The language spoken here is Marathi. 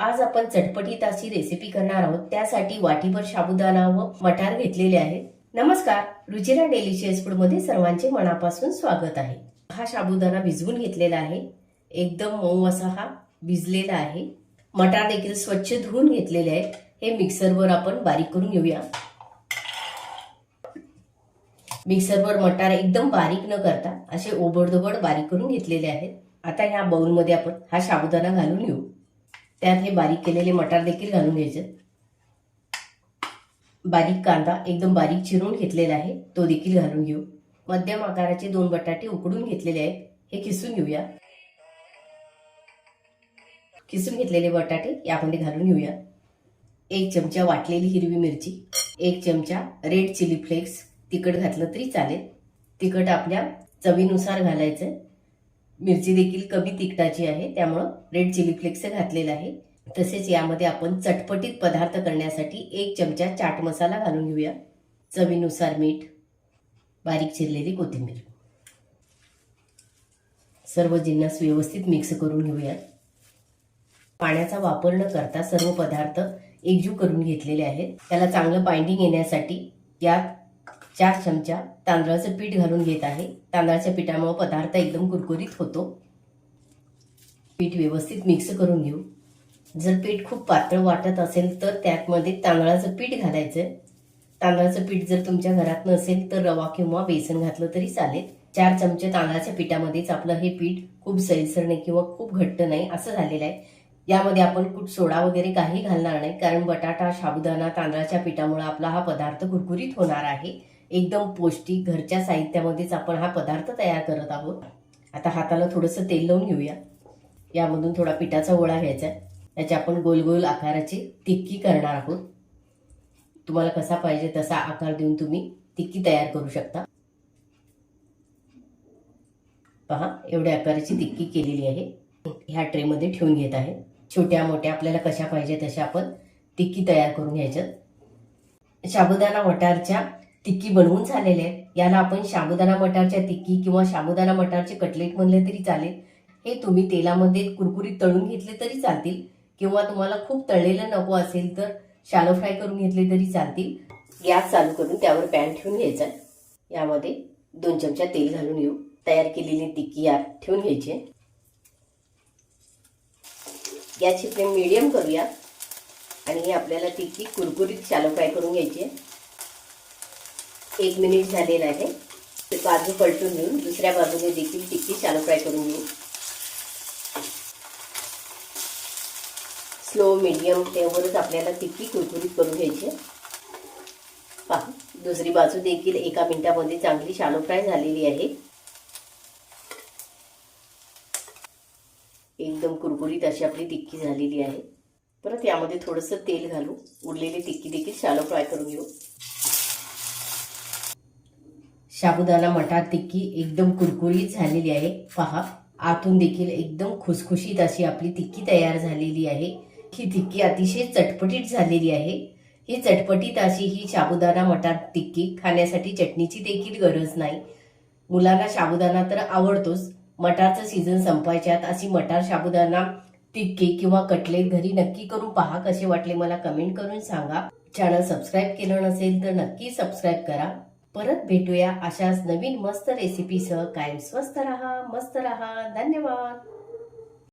आज आपण चटपटीत अशी रेसिपी करणार आहोत. त्यासाठी वाटीभर साबुदाणा व मटार घेतलेले आहे. नमस्कार रुचिरा डेलिशियस फूडमध्ये सर्वांचे मनापासून स्वागत आहे. हा साबुदाणा भिजवून घेतलेला आहे. एकदम मऊ असा हा भिजलेला आहे. मटार देखील स्वच्छ धुवून घेतलेले आहेत. हे मिक्सरवर आपण बारीक करून घेऊया. मिक्सरवर मटार एकदम बारीक न करता असे ओबडधोबड बारीक करून घेतलेले आहेत. आता ह्या बाउलमध्ये आपण हा साबुदाणा घालून घेऊ. त्यात हे बारीक केलेले मटार देखील घालून घ्यायचे. बारीक कांदा एकदम बारीक चिरून घेतलेला आहे तो देखील घालून घेऊ. मध्यम आकाराचे दोन बटाटे उकडून घेतलेले आहेत हे किसून घेऊया. किसून घेतलेले बटाटे यामध्ये घालून घेऊया. एक चमचा वाटलेली हिरवी मिरची एक चमचा रेड चिली फ्लेक्स तिखट घातलं तरी चालेल. तिखट आपल्या चवीनुसार घालायचं मिरची देखील कमी तिखटाची आहे त्यामुळं रेड चिली फ्लेक्स घातलेला आहे. तसेच यामध्ये आपण चटपटीत पदार्थ करण्यासाठी एक चमचा चाट मसाला घालून घेऊया. चवीनुसार मीठ बारीक चिरलेली कोथिंबीर. सर्व जिन्नस व्यवस्थित मिक्स करून घेऊया. पाण्याचा वापर न करता सर्व पदार्थ एकजू करून घेतलेले आहेत. त्याला चांगलं बाइंडिंग येण्यासाठी यात चार चमचा तांदळाचं पीठ घालून घेत आहे. तांदळाच्या पिठामुळं पदार्थ एकदम कुरकुरीत होतो. पीठ व्यवस्थित मिक्स करून घेऊ. जर पीठ खूप पातळ वाटत असेल तर त्यातमध्ये तांदळाचं पीठ घालायचं. तांदळाचं पीठ जर तुमच्या घरात नसेल तर रवा किंवा बेसन घातलं तरी चालेल. चार चमचे तांदळाच्या पिठामध्येच आपलं हे पीठ खूप सैलसर नाही किंवा खूप घट्ट नाही असं झालेलं आहे. यामध्ये आपण कुठ सोडा वगैरे काही घालणार नाही कारण बटाटा साबुदाणा तांदळाच्या पिठामुळे आपला हा पदार्थ कुरकुरीत होणार आहे. एकदम पौष्टिक घरच्या साहित्यामध्येच आपण हा पदार्थ तयार करत आहोत. आता हाताला थोडंसं तेल लावून घेऊया. यामधून थोडा पिठाचा गोळा घ्यायचा आहे. आपण गोल गोल आकाराची टिक्की करणार आहोत. तुम्हाला कसा पाहिजे तसा आकार देऊन तुम्ही टिक्की तयार करू शकता. पहा एवढ्या आकाराची टिक्की केलेली आहे. ह्या ट्रेमध्ये ठेवून घेत आहे. छोट्या मोठ्या आपल्याला कशा पाहिजे तशा आपण टिक्की तयार करून घ्यायच्यात. साबुदाणा वटारच्या टिक्की बनवून झालेले आहेत. याला आपण शाबुदाना मटारच्या टिक्की किंवा शाबुदाना मटारचे कटलेट म्हणले तरी चालेल. हे तुम्ही तेलामध्ये कुरकुरीत तळून घेतले तरी चालतील. किंवा तुम्हाला खूप तळलेलं नको असेल तर शालो फ्राय करून घेतले तरी चालतील. गॅस चालू करून त्यावर पॅन ठेवून घ्यायचा यामध्ये दोन चमचा तेल घालून घेऊ. तयार केलेली टिक्की यात ठेवून घ्यायची आहे. गॅसची फ्लेम मिडियम करूया. आणि हे आपल्याला टिक्की कुरकुरीत शालो फ्राय करून घ्यायची आहे. एक मिनिट झालेला आहे. ते बाजू पलटून घेऊन दुसऱ्या बाजूने देखील टिक्की शालो फ्राय करून घेऊ. स्लो मीडियम फ्लेमवरच आपल्याला टिक्की कुरकुरीत करून घ्यायची पहा दुसरी बाजू देखील एका मिनिटामध्ये चांगली शालो फ्राय झालेली आहे. एकदम कुरकुरीत अशी आपली टिक्की झालेली आहे. परत यामध्ये थोडंसं तेल घालू. उरलेली टिक्की देखील शालो फ्राय करून घेऊ. साबुदाना मटार टिक्की एकदम कुरकुरीत झालेली आहे. पहा आतून देखील एकदम खुसखुशीत अशी आपली टिक्की तयार झालेली आहे. ही टिक्की अतिशय चटपटीत झालेली आहे. ही चटपटीत अशी ही साबुदाणा मटार टिक्की खाण्यासाठी चटणीची देखील गरज नाही. मुलांना साबुदाणा तर आवडतोच. मटारचं सीझन संपायच्यात अशी मटार साबुदाणा टिक्की किंवा कटलेट घरी नक्की करून पहा. कसे वाटले मला कमेंट करून सांगा. चॅनल सबस्क्राईब केलं नसेल तर नक्की सबस्क्राईब करा. परत भेटूया अशाच नवीन मस्त रेसिपीसह कायम स्वस्त रहा मस्त रहा. धन्यवाद.